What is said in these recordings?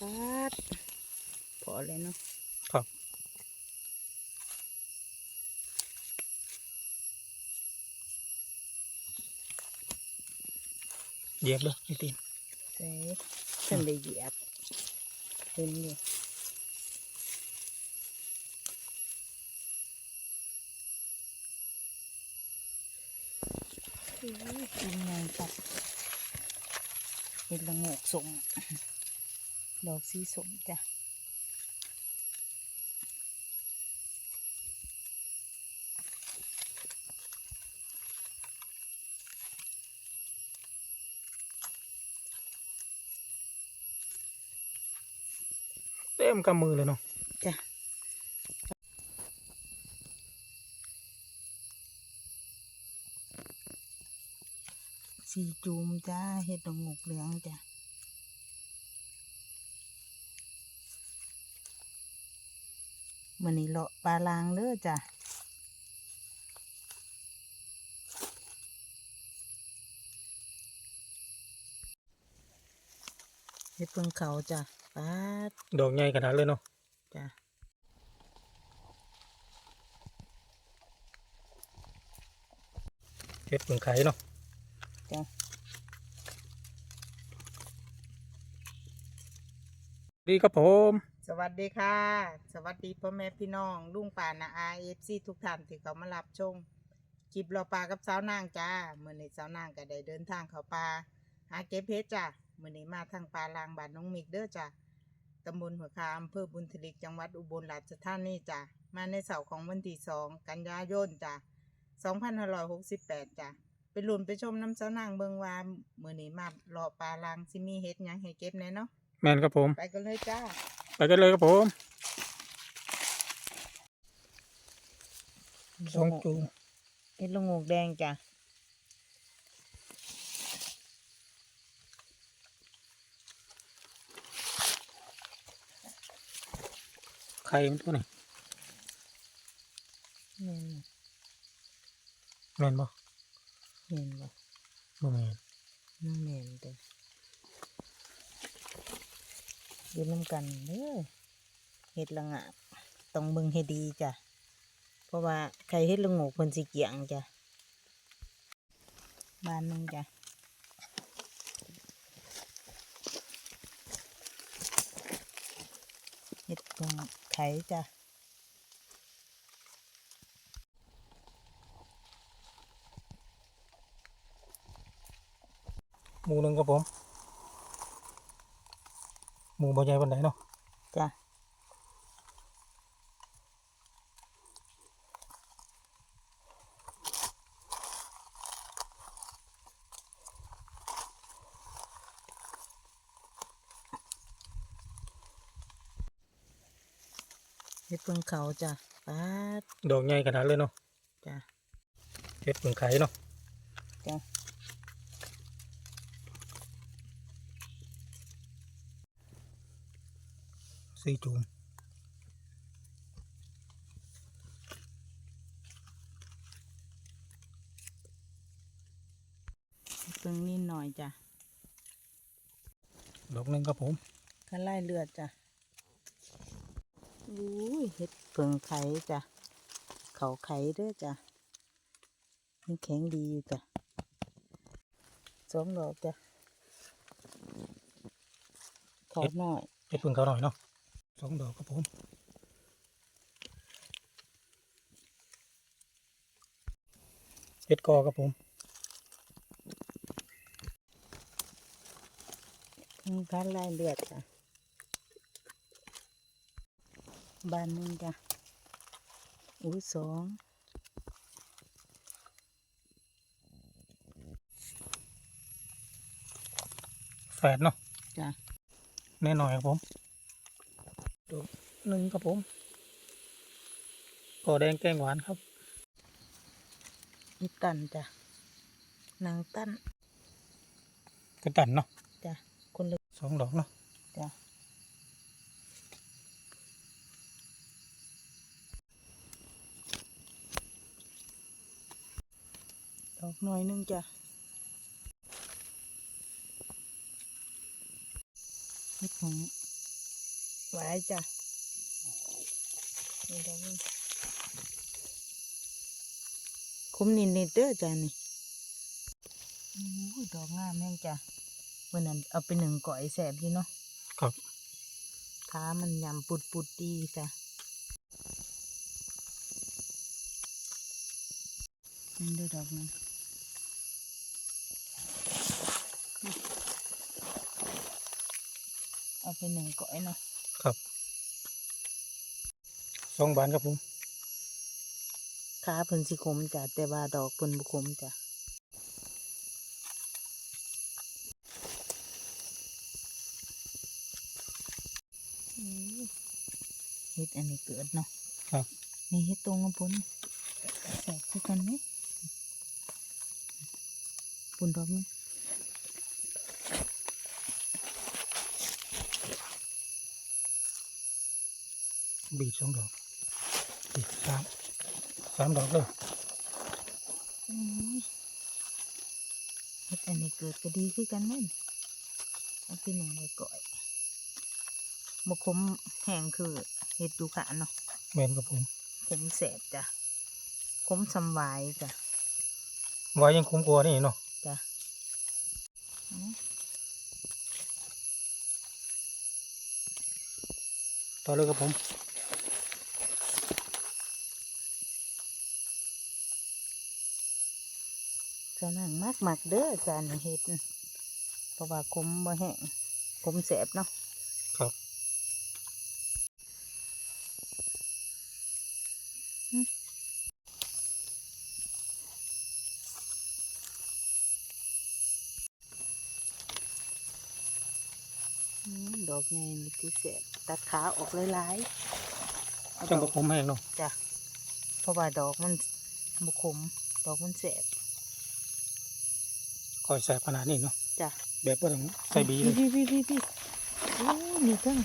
ปัดพอเลยเนาะครับเหยียบเลยไอ้ตีนใส่ฉันได้เหยียบเห็นอยู่อุ้ยกินไงตัดเห็ดละโงกสม ดอกสีสมจ้ะเต็มกำมือเลยเนาะจ้ะสีจูมจ้าเห็ดดอกงกเหลืองจ้ะ มันนี้เลาะปลาลางเด้อจ้ะเห็ดเพิ่งเขาจ้ะปาดดอกใหญ่ขนาดเลยเนาะจ้ะเห็ดเปลืองไข่เนาะจ้ะดีครับผม สวัสดีค่ะ สวัสดีพ่อแม่พี่น้องลุงป่านาอาเอฟซีทุกท่านที่เขามารับชมคลิปเราปลากับสาวนางจ้าเมื่อนี้สาวนางก็ได้เดินทางเขาป่าหาเก็บเพชรจ้าเมื่อนี้มาทางป่าลางบ้านน้องมิกเด้อจ้าตำบลหัวคาอำเภอบุญทลิกจังหวัดอุบลราชธานีจ้ามาในเสาร์ของวันที่สองกันยายนจ้าสองพันห้าร้อยหกสิบแปดจ้าไปลุ้นไปชมน้ำสาวนางเบิงว่าเมื่อนี้มาเลาะปลาลางสิมีเฮ็ดหยังให้เก็บแน่เนาะแมนครับผมไปกันเลยจ้า ไปกันเลยครับผมสองจูงเห็ดละโงกแดงจ้ะไข่มันตัวไหนเห็นแมนบ่เห็นบ่บ่แมนน้ำเห็นเด้อ อยู่น้ำกันเด้อเห็ดละงาบต้องเบิ่งให้ดีจ้ะ เพราะว่าใครเห็ดละโงกเพิ่นสิเกียงจ้ะบ้านนึงจ้ะเห็ดละโงไข่จ้ะหมูนึงครับผม หมูบ่ใหญ่ปานใดเนาะจ้ะเห็ดเพิ่งเขาจ้ะป๊าดดอกใหญ่ขนาดเลยเนาะจ้ะเห็ดเปลืองไข่เนาะจ้ะ สี่จูงเห็ดเพิ่งนิดหน่อยจ้ะดอกหนึ่งครับผมข้าไล่เลือดจ้ะอุ้ยเห็ดเพิ่งไข่จ้ะ เขาไข่เด้อจ้ะนี่แข็งดีอยู่จ้ะสองดอกจ้ะขอหน่อยเห็ดเปลืองเขาหน่อยเนาะ สองดอกครับผมเห็ดกอครับผมนี่ข้าไล่เลือดจ้ะบานหนึงจ้ะอุ้ยสองแฝดเนาะจ้ะแน่หน่อยครับผม ดอกหนึ่งครับผมกอแดงแกงหวานครับอีตันจ้ะนางตันกระตันเนาะจ้ะคนละสองดอกเนาะจ้ะดอกหน่อยหนึงจ้ะเฮ็ดของ ไว้จ้ะนี่ดอกนึงคุ้มนิดๆเด้อจ้ะนี่อู้ยดอกงามแม่งจ้ะวันนั้นเอาไปหนึ่งก่อยแสบดีเนาะครับขามันยำปุดปุดๆดีจ้ะนี่เด้อดอกนึงเอาไปหนึ่งก่อยเนาะ ครับสองบานครับผมขาเพิ่นสิคมจ้ะแต่ว่าดอกเพิ่นบ่คมจ้ะอื้อเฮ็ดอันนี้เกิดเนาะครับนี่เฮ็ดตรงกับพุ่นแสกคือกันไหมปุ่นดอกนี้ บีดสองดอกบีดสามสามดอกเลยอื้อเฮ็ดอันนี้เกิดก็ดีคือกันนั่นเอาไปหนึ่งไว้ก่อยบ่คมแห้งคือเฮ็ดดูขะเนาะแมนครับผมผมแสบจ้ะผมสำวายจ้ะไว้ยังคุ้มกลัวนี่เนาะจ้ะอืมต่อเลยครับผม เจะนั่ง มากมากๆเด้อจานเฮ็ดน่ะเพราะว่าคมบ่แห้งคมแสบเนาะครับอืมดอกใหญ่มีที่แสบตัดขาออกหลายๆเอาจังดบอกผมแห้งเนาะจ้ะเพราะว่าดอกมันบ่คมดอกมันแสบ คอยแสบขนาดนี้เนาะจ้ะแบบว่าต้องใส่บีเลยพี่พี่พี่พี่โอ้นี่ตั้ง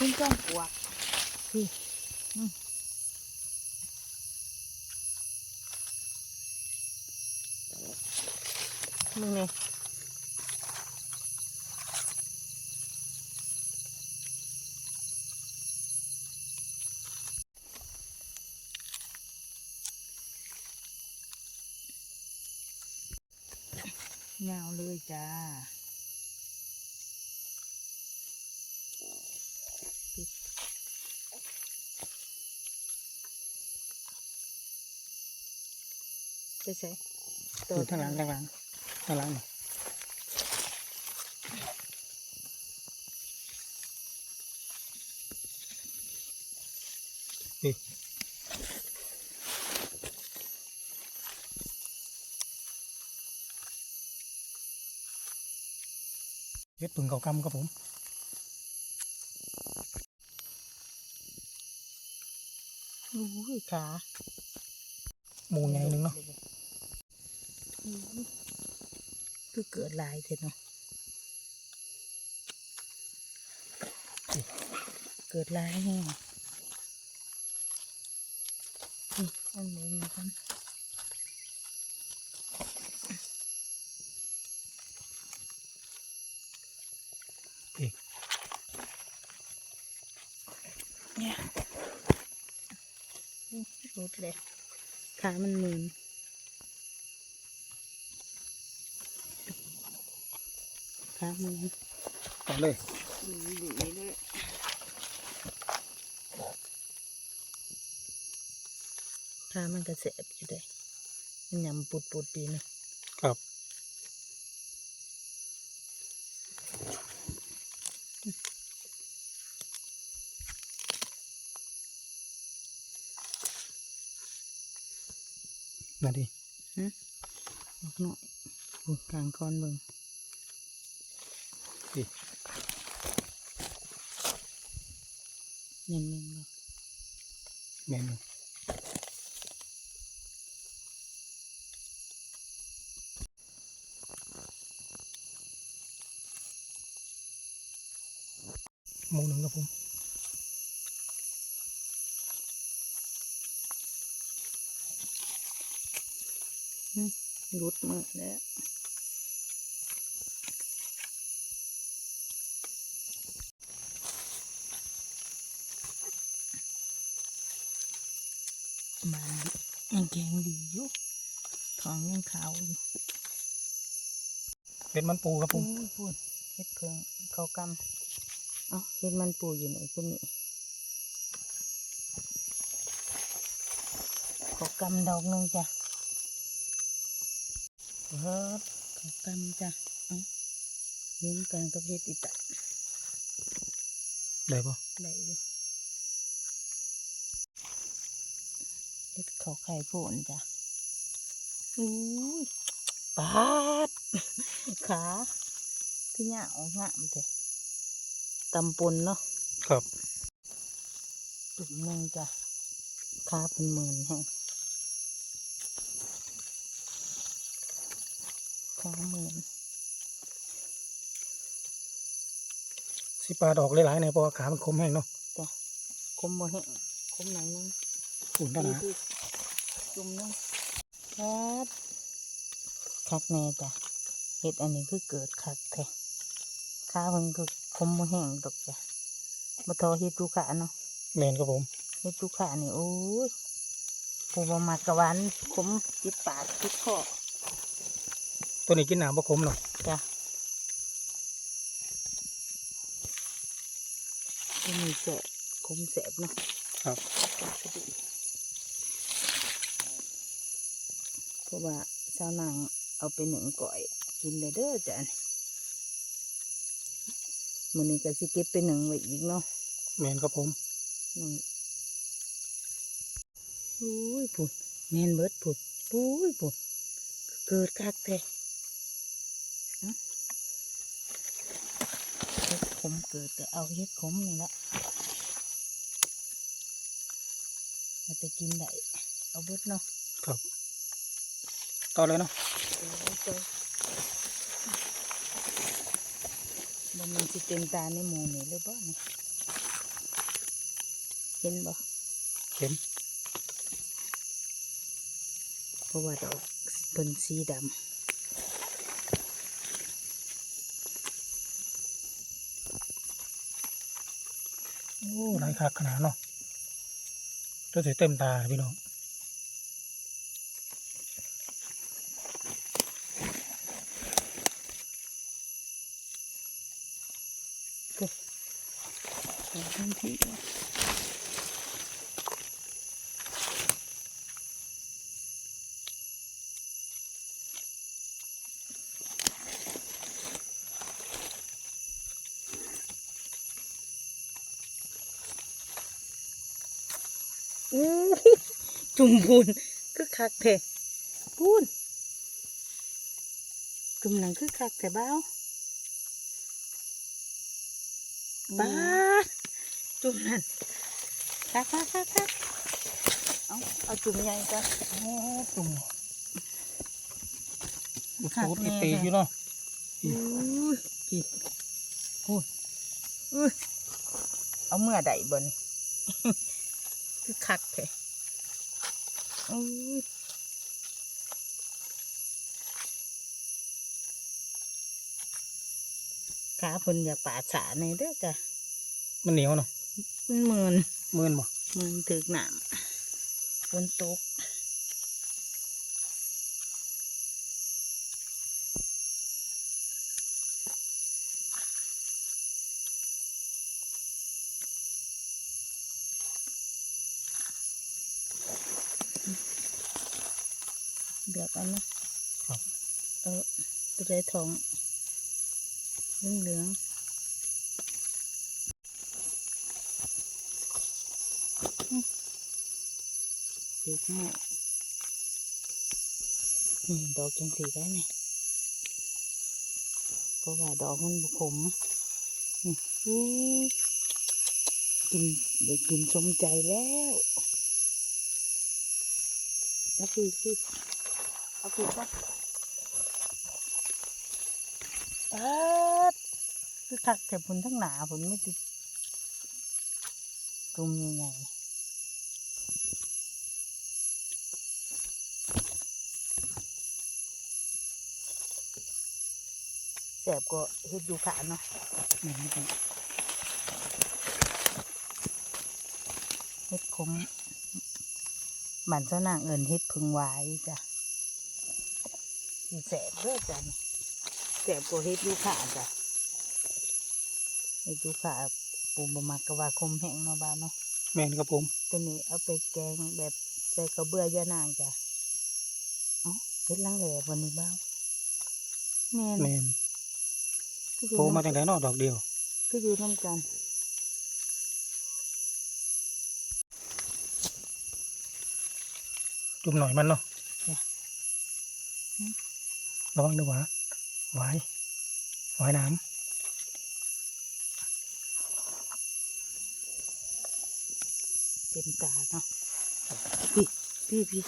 นี่ตั้งปวกพี่อืมมึงนี่ย เงาเลยจ้าไปใส่อยู่ข้างหลังข้างหลังข้างหลังนี่ นี่เฮ็ดปึงเก่ากำครับผมอุ้ยขาหมูใหญ่หนึงเนาะอุ้ยคือเกิดหลายเถอะเนาะเกิดหลายแห้งนี่อันนี้นะครับ นี่ เนี่ยอุ๊ย รุดเลยขามันมืนขามืนต่อเลยดีเลยขามันก็เสียบอยู่เลยมันยำปุดปุดๆดีนะ นั่นดิออกหน่อยบุกกลางคอนเบิงนี่เนียนเนียนบ่แมนอยู่หมู รุดมือแล้วมันยังแข็งดีอยู่ท้องยังขาวอยู่เป็นมันปูครับปูปูเห็ดเพิงเขากำเอาเห็ดมันปูอยู่ไหนคุณนี่เขากำดอกนึงจ้ะ ครับเขากำจ้ะเอ้าเลี้ยงกันกับเฮ็ดอิตะได้ปะได้อยู่เฮ็ดเขาไข่โผนจ้ะอุ้ยปาดขาพี่เนี่ยเอางามเถอะตำปนเนาะครับจุดหนึ่งจ้ะขาเป็นหมื่นแห่ง ขาหมื่นสิปลาดอกหลายๆในเพราะว่าขามันคมแห้งเนาะจ้ะคมบ่แห้งคมไหนอยนึงอุ่นเท่านะที่จุ่มนึงครับคักแน่จ้ะเห็ดอันนี้คือเกิดคักแท้ขาเพิ่นคือคมบ่แห้งดอกจ้ะมาทอเฮ็ดลูกขาเนาะแมนครับผมเฮ็ดลูกขานี่โอ้ยผู้บ่มักกะหวานขมติดปากติดคอ ตัวนี้กินหนามบ่คมเนาะจ้ะที่มีแสบคมแสบเนาะครับเพราะว่าสาวนางเอาไปหนึ่งก่อยกินเลยเด้อจ้ะมื้อนี้ก็สิเก็บไปหนึ่งไว้อีกเนาะแมนครับผมหนึ่งอุ้ยผุดแม่นเบิดผุดปุ้ยผุดเกิดคักแท้เอ้าเฮ็ดข มเกิดก็เอาเฮ็ดขมนี่ละเราจะกินได้เอาเบิดเนาะครับต่อเลยเนาะบ่มันสิเป็นตาในหมูนี่เลยบ่นี่เห็นบ่เห็นเพราะว่าดอกเป็นสีดโหลายคักขนาดเนาะตัวสีเต็มตาพี่น้องทันที อู้หูจุ่มพูนคือคักแท้พูนจุ่มหนังคือคักแต่เบ้าบ้าดจุ่มนั่นคักคักคักคักเอาเอาจุ่มใหญ่จ้ะโอ้ตุ่มบุคักสูดแน่ตีอยู่เนาะอุ้ยกี่โอ้ยอุ้ยเอาเมื่อใดบ่นี่ คือคักแท้อุ้ยขาเพิ่นอย่าป่าฉาในเด้อจ้ะมันเหนียวเนาะมันเหมือนเมือนบ่มึงถึกหนามฝนตก กเอันนะครับ เออตัวใจทองเหลืองเหลืองๆเด็กแม่นี่ดอกจังสีได้ไหมเพราะว่าดอกมันบุขมนี่อู้กินเด็กกินสมใจแล้วแล้วคือคือ เอาคือปะอาดคือคักแต่ผลทั้งหนาผลไม่ติดกลุ่มใหญ่ๆแสบก็เฮ็ดอยู่ขาเนาะแม่นครับเฮ็ดขมบ้านเจ้านางเอิญเฮ็ดพึงหวายจ้ะสิ แสบเด้อจ้ะนี่แสบกว่าเฮ็ดยูขาจ้ะเฮ็ดยูขาปูบมักกะว่าคมแห้งเนาะบ้าวเนาะแม่นครับผม ตัวนี้เอาไปแกงแบบใส่ข้าวเบื่อยานางจ้ะเอ้าเฮ็ดลังแหล่วันนี้บ้าวแม่นแม่นคืออยู่โผล่มาน้ำจังไดเนอกดอกเดียวคืออยู่น้ำกันจุ่มหน่อยมันเนาะจ้ะ ระวังด้วยหวาหวายหวายน้เต็มตาเนาะพี่พี่พี่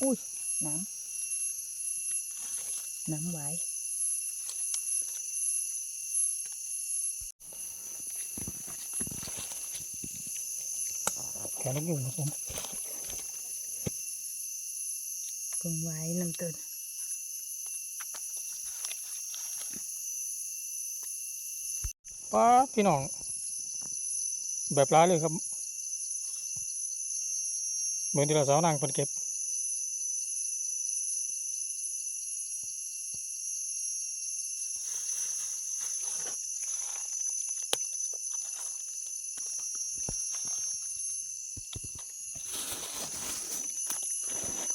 อุ้ยน้ำน้ำไหวำแขนลูกอยู่ครับผมพึงไหวน้ำต้น ป้าพี่น้อง แบบร้ายเลยครับ เหมือนที่เราสาวนางเพิ่นเก็บ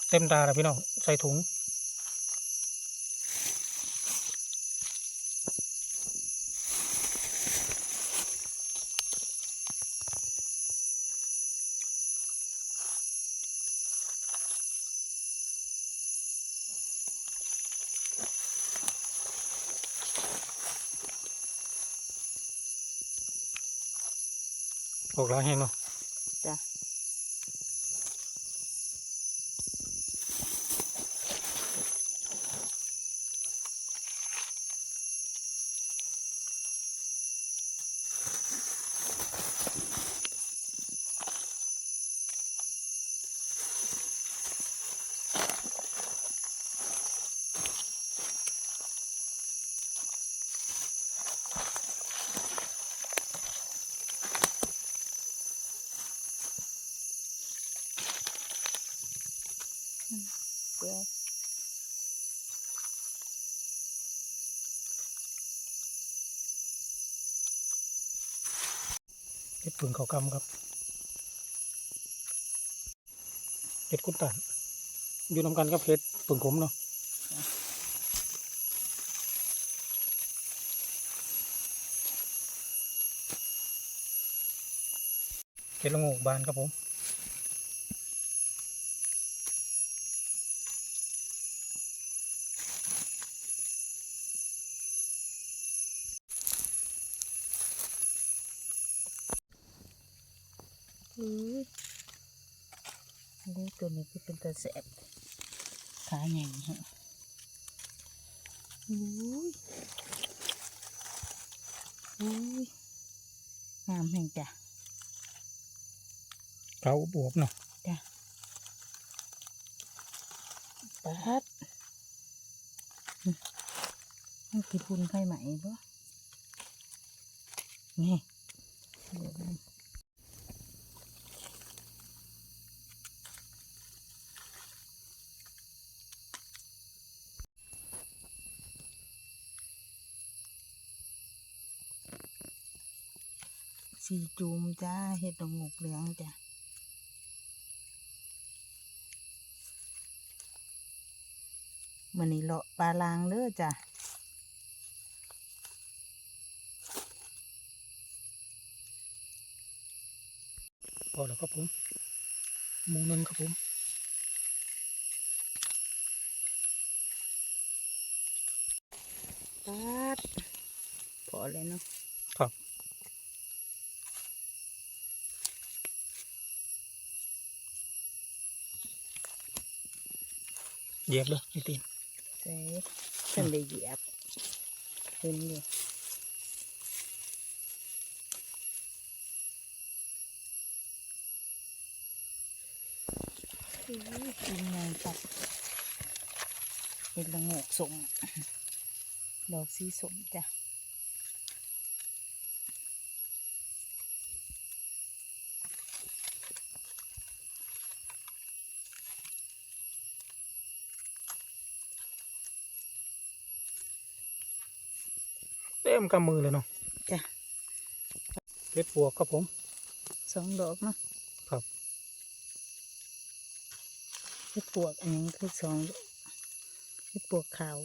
เต็มตาแล้วพี่น้อง ใส่ถุง ออกร้าเห็นเนาะ เด้อเห็ดปึงเขากำครับเห็ดกุดตันอยู่นำกันกับเห็ดปึงขมเนาะเห็ดละโงกบานครับผม นนี้ตัวนี้คือเป็นตัวแสบขาใหญ่ฮะอุ้ยอุ้ยงามแห่งจ้ะเขาบวบเนาะจ้ะปัดอืมมันกี่พุนไข่ไหมบ่นี่เดี๋ยวนะ สีจูมจ้าเห็ดดอกงกเหลืองจ้ะมันนี่เลาะปลาลางเด้อจ้ะพอแล้วครับผมหมูหนึงครับผมปัดพอเลยเนาะครับ เหยียบเลยไอ้ตีนใส่ฉันได้เหยียบเห็นอยู่อุ้ยกินไงปัดเป็นละงกสมดอกสีสมจ้ะ มกำมือเลยเนาะจ้ะเห็ดปวกครับผมสองดอกเนาะครับเห็ดปวกอันนี้คือสองดอกเห็ดปวกขาว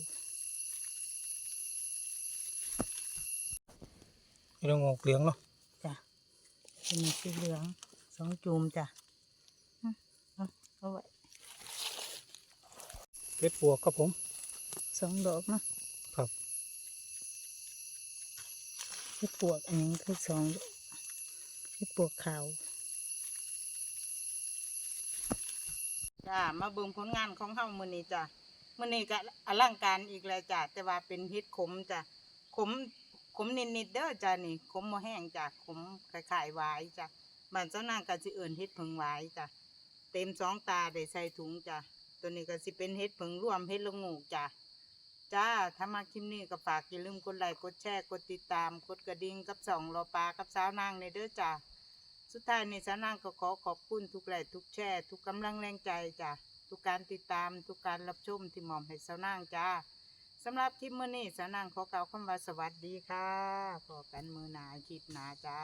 เรื่องออกเหลืองเนาะจ้ะเป็นสีเหลืองสองจูมจ้ะอืมเอาเอาไว้เห็ดปวกครับผมสองดอกเนาะ ครับ เห็ดปวกอันนี้คือสองดอกเห็ดปวกขาวจ้ามาเบิ่งผลงานของเฮามื้อนี้จ้ะมื้อนี้ก็อลังการอีกแล้วจ้ะแต่ว่าเป็นเห็ดขมจ้ะขมขมนิดๆเด้อจ้ะนี่ขมบ่แห้งจ้ะขมคล้ายๆหวายจ้ะบ้านเจ้านางก็สิเอิ้นเห็ดผึ่งหวายจ้ะเต็มสองตาได้ใส่ถุงจ้ะตัวนี้ก็สิเป็นเห็ดผึ่งรวมเห็ดละงูจ้ะ จ้า ถ้ามาคลิปนี้ก็ฝากอย่าลืมกดไลค์ กดแชร์ กดติดตาม กดกระดิ่งกับสองรอปลากับสาวนางในเด้อจ้า สุดท้ายในสาวนางก็ขอขอบคุณทุกไลค์ทุกแชร์ ทุกกำลังแรงใจจ้า ทุกการติดตาม ทุกการรับชมที่หมอมให้สาวนางจ้าสำหรับคลิปมื้อนี้สาวนางขอกล่าวคำว่าสวัสดีค่ะพอกันมือหนาคลิปหนาจ้า